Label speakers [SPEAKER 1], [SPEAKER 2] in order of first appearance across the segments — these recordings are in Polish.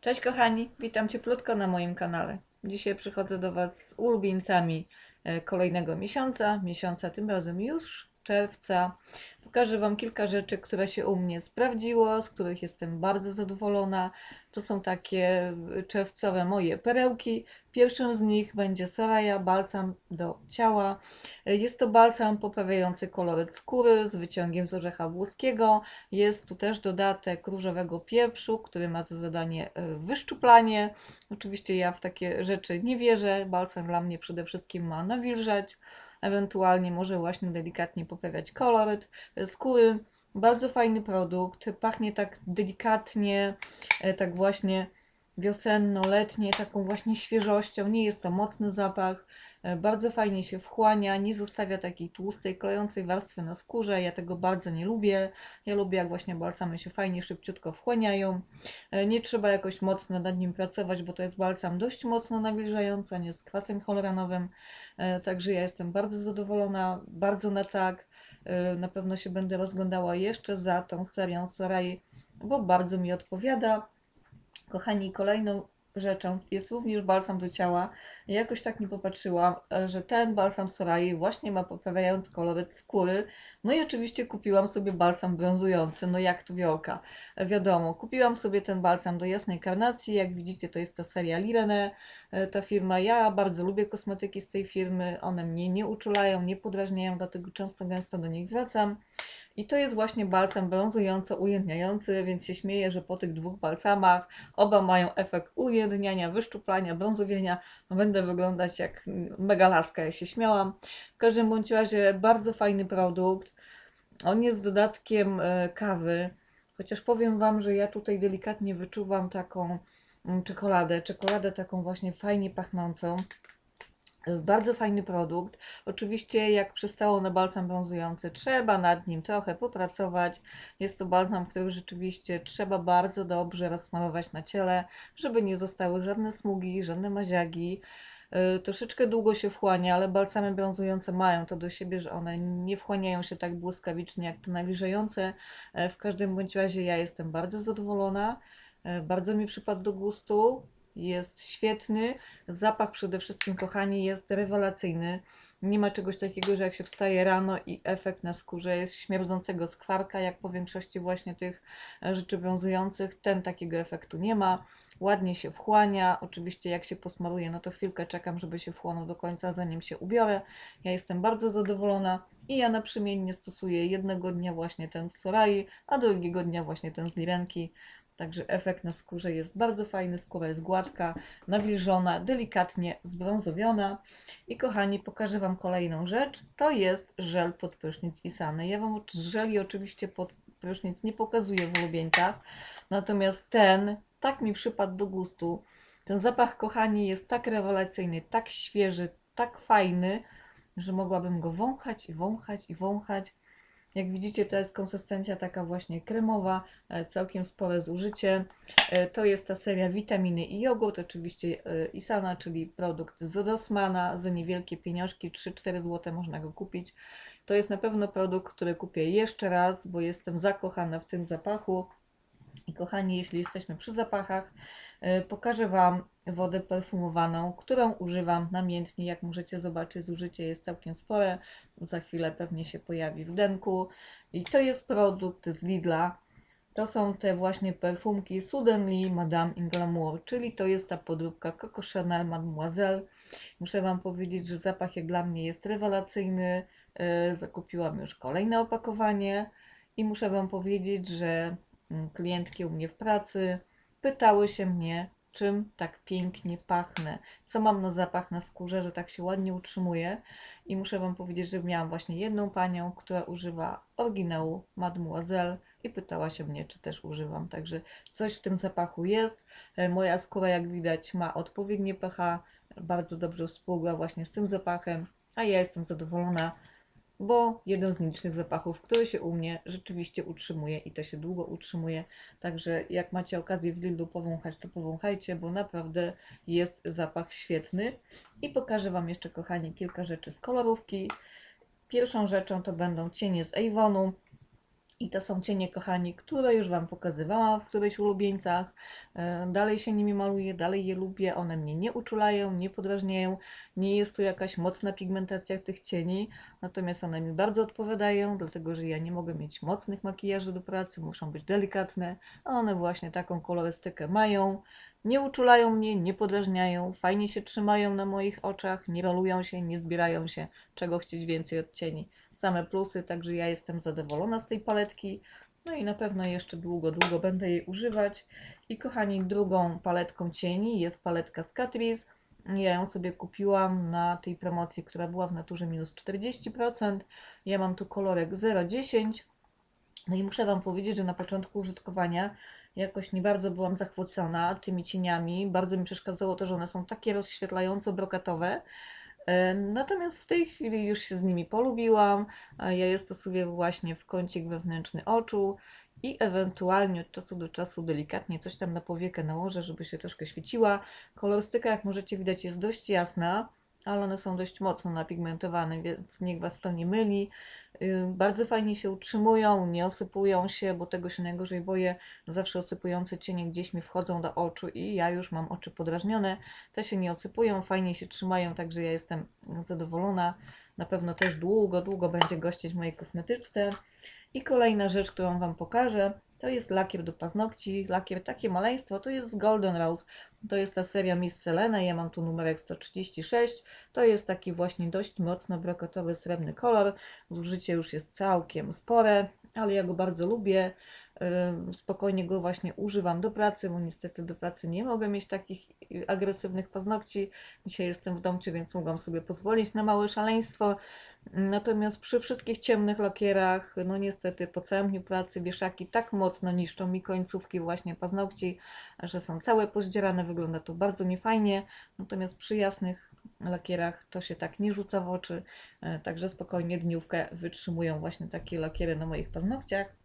[SPEAKER 1] Cześć kochani, witam cieplutko na moim kanale. Dzisiaj przychodzę do Was z ulubieńcami e, kolejnego miesiąca, miesiąca tym razem już czerwca. Pokażę Wam kilka rzeczy, które się u mnie sprawdziło, z których jestem bardzo zadowolona. To są takie e, czerwcowe moje perełki. Pierwszym z nich będzie Soraya Balsam do ciała. E, Jest to balsam poprawiający koloryt skóry z wyciągiem z orzecha włoskiego. Jest tu też dodatek różowego pieprzu, który ma za zadanie e, wyszczuplanie. Oczywiście ja w takie rzeczy nie wierzę. Balsam dla mnie przede wszystkim ma nawilżać, ewentualnie może właśnie delikatnie poprawiać koloryt e, skóry. Bardzo fajny produkt, pachnie tak delikatnie, e, tak właśnie wiosenno-letnie, taką właśnie świeżością. Nie jest to mocny zapach. E, Bardzo fajnie się wchłania, nie zostawia takiej tłustej, klejącej warstwy na skórze. Ja tego bardzo nie lubię. Ja lubię, jak właśnie balsamy się fajnie, szybciutko wchłaniają. E, Nie trzeba jakoś mocno nad nim pracować, bo to jest balsam dość mocno nawilżający, jest z kwasem hialuronowym. E, Także ja jestem bardzo zadowolona, bardzo na tak. Na pewno się będę rozglądała jeszcze za tą serią Sorai, bo bardzo mi odpowiada. Kochani, kolejną rzeczą jest również balsam do ciała. Jakoś tak nie popatrzyłam, e, że ten balsam Sorai właśnie ma poprawiający koloryt skóry. No i oczywiście kupiłam sobie balsam brązujący, no jak tu wiolka. E, Wiadomo, kupiłam sobie ten balsam do jasnej karnacji. Jak widzicie, to jest ta seria Lirene. E, Ta firma, ja bardzo lubię kosmetyki z tej firmy. One mnie nie uczulają, nie podrażniają, dlatego często gęsto do nich wracam. I to jest właśnie balsam brązująco ujędniający, więc się śmieję, że po tych dwóch balsamach oba mają efekt ujędniania, wyszczuplania, brązowienia. No, Będę wyglądać jak mega laska, jak się śmiałam. W każdym bądź razie bardzo fajny produkt. On jest dodatkiem e, kawy, chociaż powiem Wam, że ja tutaj delikatnie wyczuwam taką mm, czekoladę, czekoladę taką właśnie fajnie pachnącą. E, Bardzo fajny produkt. Oczywiście, jak przystało na balsam brązujący, trzeba nad nim trochę popracować. Jest to balsam, który rzeczywiście trzeba bardzo dobrze rozsmarować na ciele, żeby nie zostały żadne smugi, żadne maziagi. Yy, Troszeczkę długo się wchłania, ale balsamy brązujące mają to do siebie, że one nie wchłaniają się tak błyskawicznie jak te nawilżające. E, W każdym bądź razie ja jestem bardzo zadowolona. E, Bardzo mi przypadł do gustu. Jest świetny. Zapach przede wszystkim, kochani, jest rewelacyjny. Nie ma czegoś takiego, że jak się wstaje rano i efekt na skórze jest śmierdzącego skwarka, jak po większości właśnie tych e, rzeczy brązujących. Ten takiego efektu nie ma. Ładnie się wchłania. Oczywiście jak się posmaruje, no to chwilkę czekam, żeby się wchłonął do końca, zanim się ubiorę. Ja jestem bardzo zadowolona i ja naprzemiennie stosuję jednego dnia właśnie ten z Sorai, a drugiego dnia właśnie ten z Lirenki. Także efekt na skórze jest bardzo fajny, skóra jest gładka, nawilżona, delikatnie zbrązowiona. I kochani, pokażę Wam kolejną rzecz. To jest żel pod prysznic Isany. Ja Wam żeli oczywiście pod prysznic nie pokazuję w ulubieńcach, natomiast ten tak mi przypadł do gustu. Ten zapach, kochani, jest tak rewelacyjny, tak świeży, tak fajny, że mogłabym go wąchać i wąchać i wąchać. Jak widzicie, to jest konsystencja taka właśnie kremowa, e, całkiem spore zużycie. E, To jest ta seria witaminy i jogurt, oczywiście e, Isana, czyli produkt z Rossmana, za niewielkie pieniążki, 3-4 zł można go kupić. To jest na pewno produkt, który kupię jeszcze raz, bo jestem zakochana w tym zapachu. I kochani, jeśli jesteśmy przy zapachach, pokażę Wam wodę perfumowaną, którą używam namiętnie. Jak możecie zobaczyć, zużycie jest całkiem spore. Za chwilę pewnie się pojawi w denku. I to jest produkt z Lidla. To są te właśnie perfumki Suddenly Madame in Glamour, czyli to jest ta podróbka Coco Chanel Mademoiselle. Muszę Wam powiedzieć, że zapach jak dla mnie jest rewelacyjny. E, Zakupiłam już kolejne opakowanie i muszę Wam powiedzieć, że mm, klientki u mnie w pracy pytały się mnie, czym tak pięknie pachnę, co mam na zapach na skórze, że tak się ładnie utrzymuje. I muszę Wam powiedzieć, że miałam właśnie jedną panią, która używa oryginału Mademoiselle i pytała się mnie, czy też używam. Także coś w tym zapachu jest. E, Moja skóra, jak widać, ma odpowiednie pH, bardzo dobrze współgra właśnie z tym zapachem, a ja jestem zadowolona bo jeden z nielicznych zapachów, który się u mnie rzeczywiście utrzymuje i to się długo utrzymuje. Także jak macie okazję w Lidlu powąchać, to powąchajcie, bo naprawdę jest zapach świetny. I pokażę Wam jeszcze, kochani, kilka rzeczy z kolorówki. Pierwszą rzeczą to będą cienie z Avonu. I to są cienie, kochani, które już Wam pokazywałam w którychś ulubieńcach. E, Dalej się nimi maluję, dalej je lubię. One mnie nie uczulają, nie podrażniają. Nie jest tu jakaś mocna pigmentacja tych cieni. Natomiast one mi bardzo odpowiadają, dlatego że ja nie mogę mieć mocnych makijaży do pracy, muszą być delikatne. A one właśnie taką kolorystykę mają. Nie uczulają mnie, nie podrażniają, fajnie się trzymają na moich oczach, nie rolują się, nie zbierają się. Czego chcieć więcej od cieni same plusy, także ja jestem zadowolona z tej paletki. No i na pewno jeszcze długo, długo będę jej używać. I kochani, drugą paletką cieni jest paletka z Catrice. Ja ją sobie kupiłam na tej promocji, która była w naturze minus 40%. Ja mam tu kolorek 010. No i muszę Wam powiedzieć, że na początku użytkowania jakoś nie bardzo byłam zachwycona tymi cieniami. Bardzo mi przeszkadzało to, że one są takie rozświetlająco brokatowe. E, Natomiast w tej chwili już się z nimi polubiłam. Ja je stosuję właśnie w kącik wewnętrzny oczu i ewentualnie od czasu do czasu delikatnie coś tam na powiekę nałożę, żeby się troszkę świeciła. Kolorystyka, jak możecie widać, jest dość jasna, ale one są dość mocno napigmentowane, więc niech Was to nie myli. Yy, Bardzo fajnie się utrzymują, nie osypują się, bo tego się najgorzej boję. No zawsze osypujące cienie gdzieś mi wchodzą do oczu i ja już mam oczy podrażnione. Te się nie osypują, fajnie się trzymają, także ja jestem zadowolona. Na pewno też długo, długo będzie gościć w mojej kosmetyczce. I kolejna rzecz, którą Wam pokażę, to jest lakier do paznokci. Lakier takie maleństwo, to jest z Golden Rose. To jest ta seria Miss Selena, ja mam tu numerek 136. To jest taki właśnie dość mocno brokatowy, srebrny kolor. Zużycie już jest całkiem spore, ale ja go bardzo lubię. Spokojnie go właśnie używam do pracy, bo niestety do pracy nie mogę mieć takich y, agresywnych paznokci. Dzisiaj jestem w domcie, więc mogłam sobie pozwolić na małe szaleństwo. Natomiast przy wszystkich ciemnych lakierach, no niestety po całym dniu pracy wieszaki tak mocno niszczą mi końcówki właśnie paznokci, że są całe pozdzierane, wygląda to bardzo niefajnie. Natomiast przy jasnych lakierach to się tak nie rzuca w oczy, e, także spokojnie dniówkę wytrzymują właśnie takie lakiery na moich paznokciach.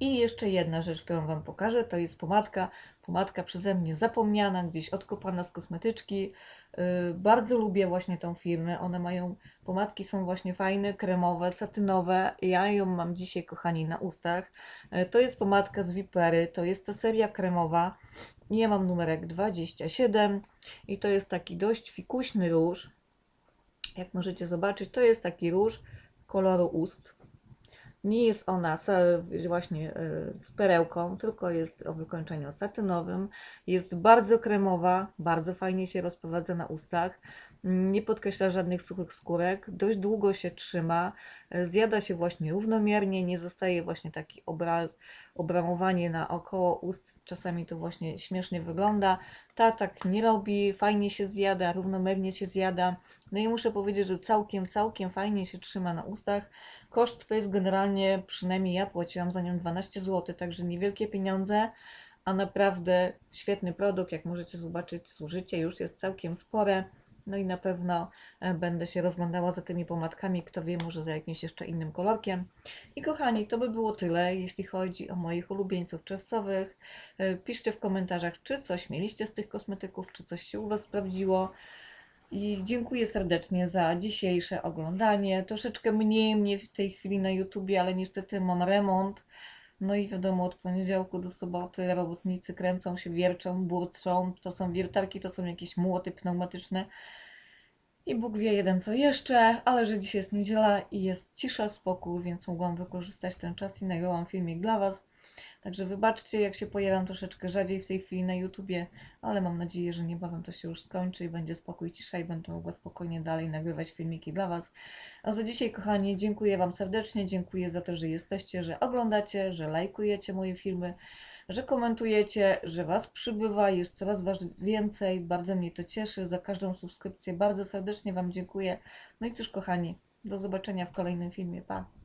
[SPEAKER 1] I jeszcze jedna rzecz, którą Wam pokażę, to jest pomadka. Pomadka przeze mnie zapomniana, gdzieś odkopana z kosmetyczki. Yy, Bardzo lubię właśnie tą firmę. One mają, pomadki są właśnie fajne, kremowe, satynowe. Ja ją mam dzisiaj, kochani, na ustach. Yy, To jest pomadka z Vipery, to jest ta seria kremowa. Ja mam numerek 27 i to jest taki dość fikuśny róż. Jak możecie zobaczyć, to jest taki róż koloru ust. Nie jest ona właśnie y, z perełką, tylko jest o wykończeniu satynowym. Jest bardzo kremowa, bardzo fajnie się rozprowadza na ustach. Nie podkreśla żadnych suchych skórek, dość długo się trzyma, y, zjada się właśnie równomiernie, nie zostaje właśnie taki obraz, obramowanie na około ust. Czasami to właśnie śmiesznie wygląda. Ta tak nie robi, fajnie się zjada, równomiernie się zjada. No i muszę powiedzieć, że całkiem, całkiem fajnie się trzyma na ustach. Koszt to jest generalnie, przynajmniej ja płaciłam za nią 12 zł, także niewielkie pieniądze, a naprawdę świetny produkt. Jak możecie zobaczyć, zużycie już jest całkiem spore. No i na pewno e, będę się rozglądała za tymi pomadkami, kto wie, może za jakimś jeszcze innym kolorkiem. I kochani, to by było tyle, jeśli chodzi o moich ulubieńców czerwcowych. E, Piszcie w komentarzach, czy coś mieliście z tych kosmetyków, czy coś się u Was sprawdziło. I dziękuję serdecznie za dzisiejsze oglądanie. Troszeczkę mniej mnie w tej chwili na YouTubie, ale niestety mam remont. No i wiadomo, od poniedziałku do soboty robotnicy kręcą się, wierczą, burczą. To są wiertarki, to są jakieś młoty pneumatyczne. I Bóg wie jeden co jeszcze, ale że dzisiaj jest niedziela i jest cisza, spokój, więc mogłam wykorzystać ten czas i nagrałam filmik dla Was. Także wybaczcie, jak się pojawiam troszeczkę rzadziej w tej chwili na YouTubie, ale mam nadzieję, że niebawem to się już skończy i będzie spokój, cisza i będę mogła spokojnie dalej nagrywać filmiki dla Was. A za dzisiaj, kochani, dziękuję Wam serdecznie, dziękuję za to, że jesteście, że oglądacie, że lajkujecie moje filmy, że komentujecie, że Was przybywa, jest coraz was więcej, bardzo mnie to cieszy, za każdą subskrypcję bardzo serdecznie Wam dziękuję. No i cóż, kochani, do zobaczenia w kolejnym filmie, pa!